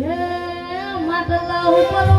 હે ઉપર